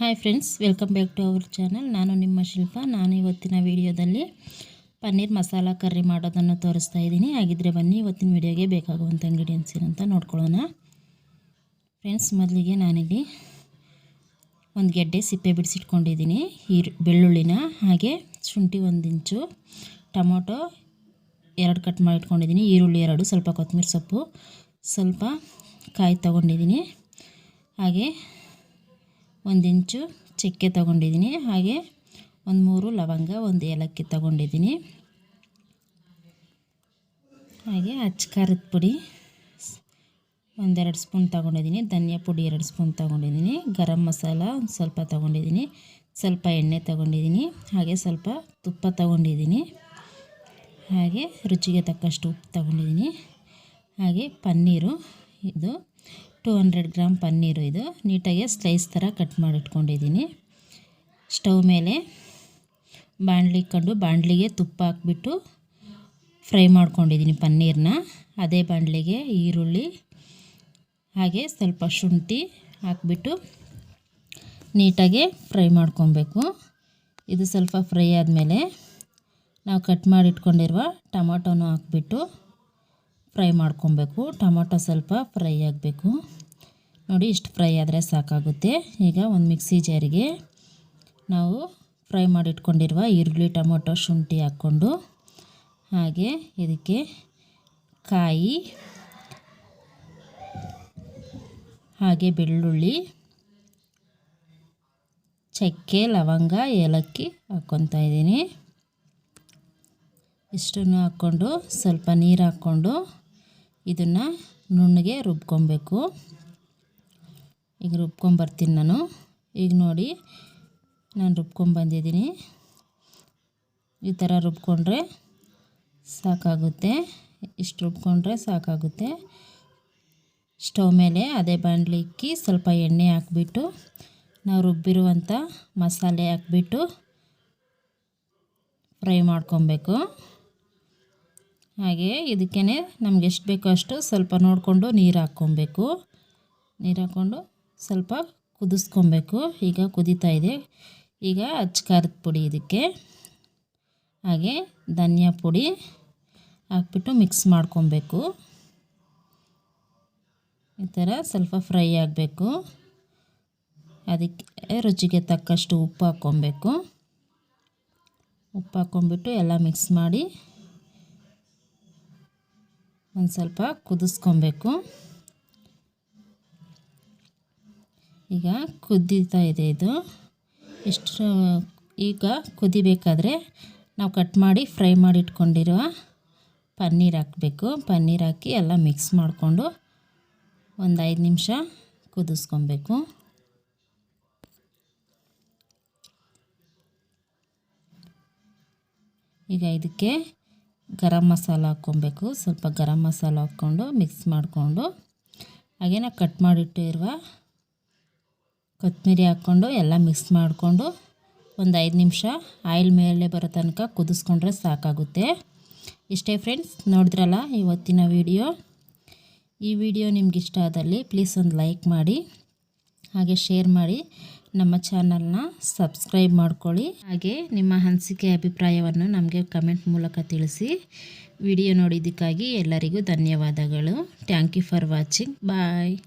Hi friends welcome back to our channel ನಾನು ನಿಮ್ಮ ಶಿಲ್ಪ. ನಾನು ಇವತ್ತಿನ ವಿಡಿಯೋದಲ್ಲಿ ಪನ್ನೀರ್ ಮಸಾಲ ಕರ್ರಿ ಮಾಡೋದನ್ನು ತೋರಿಸ್ತಾ ಇದ್ದೀನಿ. ಹಾಗಿದ್ರೆ ಬನ್ನಿ, ಇವತ್ತಿನ ವಿಡಿಯೋಗೆ ಬೇಕಾಗುವಂಥ ಇಂಗ್ರೀಡಿಯೆಂಟ್ಸ್ ಏನಂತ ನೋಡ್ಕೊಳ್ಳೋಣ. ಫ್ರೆಂಡ್ಸ್ ಮೊದಲಿಗೆ ನಾನಿಲ್ಲಿ ಒಂದು ಗೆಡ್ಡೆ ಸಿಪ್ಪೆ ಬಿಡಿಸಿಟ್ಕೊಂಡಿದ್ದೀನಿ. ಈರು ಬೆಳ್ಳುಳ್ಳಿನ ಹಾಗೆ ಶುಂಠಿ ಒಂದು ಇಂಚು, ಟೊಮೊಟೊ ಎರಡು ಕಟ್ ಮಾಡಿಟ್ಕೊಂಡಿದ್ದೀನಿ. ಈರುಳ್ಳಿ ಎರಡು, ಸ್ವಲ್ಪ ಕೊತ್ತಂಬರಿ ಸೊಪ್ಪು, ಸ್ವಲ್ಪ ಕಾಯಿ ತೊಗೊಂಡಿದ್ದೀನಿ. ಹಾಗೆ ಒಂದು ಇಂಚು ಚಕ್ಕೆ ತಗೊಂಡಿದ್ದೀನಿ. ಹಾಗೆ ಒಂದು ಮೂರು ಲವಂಗ, ಒಂದು ಏಲಕ್ಕಿ ತಗೊಂಡಿದ್ದೀನಿ. ಹಾಗೆ ಅಚ್ಚ ಖಾರದ ಪುಡಿ, ಒಂದೆರಡು ಸ್ಪೂನ್ ತಗೊಂಡಿದ್ದೀನಿ. ಧನಿಯಾ ಪುಡಿ ಎರಡು ಸ್ಪೂನ್ ತಗೊಂಡಿದ್ದೀನಿ. ಗರಂ ಮಸಾಲ ಒಂದು ಸ್ವಲ್ಪ ತಗೊಂಡಿದ್ದೀನಿ. ಸ್ವಲ್ಪ ಎಣ್ಣೆ ತಗೊಂಡಿದ್ದೀನಿ. ಹಾಗೆ ಸ್ವಲ್ಪ ತುಪ್ಪ ತಗೊಂಡಿದ್ದೀನಿ. ಹಾಗೆ ರುಚಿಗೆ ತಕ್ಕಷ್ಟು ಉಪ್ಪು ತಗೊಂಡಿದ್ದೀನಿ. ಹಾಗೆ ಪನ್ನೀರು. ಇದು ಟೂ ಹಂಡ್ರೆಡ್ ಗ್ರಾಮ್ ಪನ್ನೀರು ಇದು. ನೀಟಾಗಿ ಸ್ಲೈಸ್ ಥರ ಕಟ್ ಮಾಡಿಟ್ಕೊಂಡಿದ್ದೀನಿ. ಸ್ಟವ್ ಮೇಲೆ ಬಾಣಲಿ ಇಕ್ಕೊಂಡು ಬಾಣಲಿಗೆ ತುಪ್ಪ ಹಾಕ್ಬಿಟ್ಟು ಫ್ರೈ ಮಾಡ್ಕೊಂಡಿದ್ದೀನಿ ಪನ್ನೀರನ್ನ ಅದೇ ಬಾಣಲಿಗೆ ಈರುಳ್ಳಿ, ಹಾಗೆ ಸ್ವಲ್ಪ ಶುಂಠಿ ಹಾಕ್ಬಿಟ್ಟು ನೀಟಾಗಿ ಫ್ರೈ ಮಾಡ್ಕೊಬೇಕು. ಇದು ಸ್ವಲ್ಪ ಫ್ರೈ ಆದಮೇಲೆ ನಾವು ಕಟ್ ಮಾಡಿಟ್ಕೊಂಡಿರುವ ಟೊಮೊಟೊನೂ ಹಾಕ್ಬಿಟ್ಟು ಫ್ರೈ ಮಾಡ್ಕೊಬೇಕು. ಟೊಮೊಟೊ ಸ್ವಲ್ಪ ಫ್ರೈ ಆಗಬೇಕು. ನೋಡಿ ಇಷ್ಟು ಫ್ರೈ ಆದರೆ ಸಾಕಾಗುತ್ತೆ. ಈಗ ಒಂದು ಮಿಕ್ಸಿ ಜಾರಿಗೆ ನಾವು ಫ್ರೈ ಮಾಡಿಟ್ಕೊಂಡಿರುವ ಈರುಳ್ಳಿ, ಟೊಮೊಟೊ, ಶುಂಠಿ ಹಾಕ್ಕೊಂಡು ಹಾಗೆ ಇದಕ್ಕೆ ಕಾಯಿ, ಹಾಗೆ ಬೆಳ್ಳುಳ್ಳಿ, ಚಕ್ಕೆ, ಲವಂಗ, ಏಲಕ್ಕಿ ಹಾಕ್ಕೊತಾ ಇದ್ದೀನಿ. ಇಷ್ಟನ್ನು ಹಾಕ್ಕೊಂಡು ಸ್ವಲ್ಪ ನೀರು ಹಾಕ್ಕೊಂಡು ಇದನ್ನು ನುಣ್ಣಗೆ ರುಬ್ಕೊಬೇಕು. ಈಗ ರುಬ್ಕೊಂಬರ್ತೀನಿ ನಾನು. ಈಗ ನೋಡಿ, ನಾನು ರುಬ್ಕೊಂಬಂದಿದ್ದೀನಿ. ಈ ಥರ ರುಬ್ಕೊಂಡ್ರೆ ಸಾಕಾಗುತ್ತೆ. ಇಷ್ಟು ರುಬ್ಕೊಂಡ್ರೆ ಸಾಕಾಗುತ್ತೆ. ಸ್ಟವ್ ಮೇಲೆ ಅದೇ ಬಾಣಲಿ ಇಕ್ಕಿ ಸ್ವಲ್ಪ ಎಣ್ಣೆ ಹಾಕ್ಬಿಟ್ಟು, ನಾವು ರುಬ್ಬಿರುವಂಥ ಮಸಾಲೆ ಹಾಕ್ಬಿಟ್ಟು ಫ್ರೈ ಮಾಡ್ಕೊಬೇಕು. ಹಾಗೆ ಇದಕ್ಕೇ ನಮ್ಗೆ ಎಷ್ಟು ಬೇಕೋ ಅಷ್ಟು ಸ್ವಲ್ಪ ನೋಡಿಕೊಂಡು ನೀರು ಹಾಕ್ಕೊಬೇಕು. ನೀರು ಹಾಕ್ಕೊಂಡು ಸ್ವಲ್ಪ ಕುದಿಸ್ಕೊಬೇಕು. ಈಗ ಕುದೀತಾ ಇದೆ. ಈಗ ಅಚ್ಚ ಖಾರದ ಪುಡಿ ಇದಕ್ಕೆ. ಹಾಗೆ ಧನಿಯಾ ಪುಡಿ ಹಾಕ್ಬಿಟ್ಟು ಮಿಕ್ಸ್ ಮಾಡ್ಕೊಬೇಕು. ಈ ಥರ ಸ್ವಲ್ಪ ಫ್ರೈ ಆಗಬೇಕು. ಅದಕ್ಕೆ ರುಚಿಗೆ ತಕ್ಕಷ್ಟು ಉಪ್ಪು ಹಾಕ್ಕೊಬೇಕು. ಉಪ್ಪು ಹಾಕ್ಕೊಂಬಿಟ್ಟು ಎಲ್ಲ ಮಿಕ್ಸ್ ಮಾಡಿ ಒಂದು ಸ್ವಲ್ಪ ಕುದಿಸ್ಕೊಬೇಕು. ಈಗ ಕುದ್ದಿತಾ ಇದೆ ಇದು. ಎಷ್ಟು ಈಗ ಕುದಿಬೇಕಾದ್ರೆ ನಾವು ಕಟ್ ಮಾಡಿ ಫ್ರೈ ಮಾಡಿ ಇಟ್ಕೊಂಡಿರುವ ಪನ್ನೀರ್ ಹಾಕಬೇಕು. ಪನ್ನೀರ್ ಹಾಕಿ ಎಲ್ಲ ಮಿಕ್ಸ್ ಮಾಡಿಕೊಂಡು ಒಂದು ಐದು ನಿಮಿಷ ಕುದಿಸ್ಕೊಬೇಕು. ಈಗ ಇದಕ್ಕೆ ಗರಂ ಮಸಾಲ ಹಾಕ್ಕೊಬೇಕು. ಸ್ವಲ್ಪ ಗರಂ ಮಸಾಲ ಹಾಕ್ಕೊಂಡು ಮಿಕ್ಸ್ ಮಾಡಿಕೊಂಡು, ಹಾಗೆ ನಾವು ಕಟ್ ಮಾಡಿಟ್ಟಿರುವ ಕೊತ್ತಂಬರಿ ಹಾಕ್ಕೊಂಡು ಎಲ್ಲ ಮಿಕ್ಸ್ ಮಾಡಿಕೊಂಡು ಒಂದು ಐದು ನಿಮಿಷ ಆಯಿಲ್ ಮೇಲೆ ಬರೋ ತನಕ ಕುದಿಸ್ಕೊಂಡ್ರೆ ಸಾಕಾಗುತ್ತೆ. ಇಷ್ಟೇ ಫ್ರೆಂಡ್ಸ್ ನೋಡಿದ್ರಲ್ಲ ಇವತ್ತಿನ ವಿಡಿಯೋ ಈ ವಿಡಿಯೋ ನಿಮ್ಗೆ ಇಷ್ಟ ಆದಲ್ಲಿ ಪ್ಲೀಸ್ ಒಂದು ಲೈಕ್ ಮಾಡಿ, ಹಾಗೆ ಶೇರ್ ಮಾಡಿ. ನಮ್ಮ ಚಾನಲ್ನ ಸಬ್ಸ್ಕ್ರೈಬ್ ಮಾಡ್ಕೊಳ್ಳಿ. ಹಾಗೆ ನಿಮ್ಮ ಅನಿಸಿಕೆ, ಅಭಿಪ್ರಾಯವನ್ನು ನಮಗೆ ಕಮೆಂಟ್ ಮೂಲಕ ತಿಳಿಸಿ. ವಿಡಿಯೋ ನೋಡಿದ್ದಕ್ಕಾಗಿ ಎಲ್ಲರಿಗೂ ಧನ್ಯವಾದಗಳು. Thank you for watching. Bye.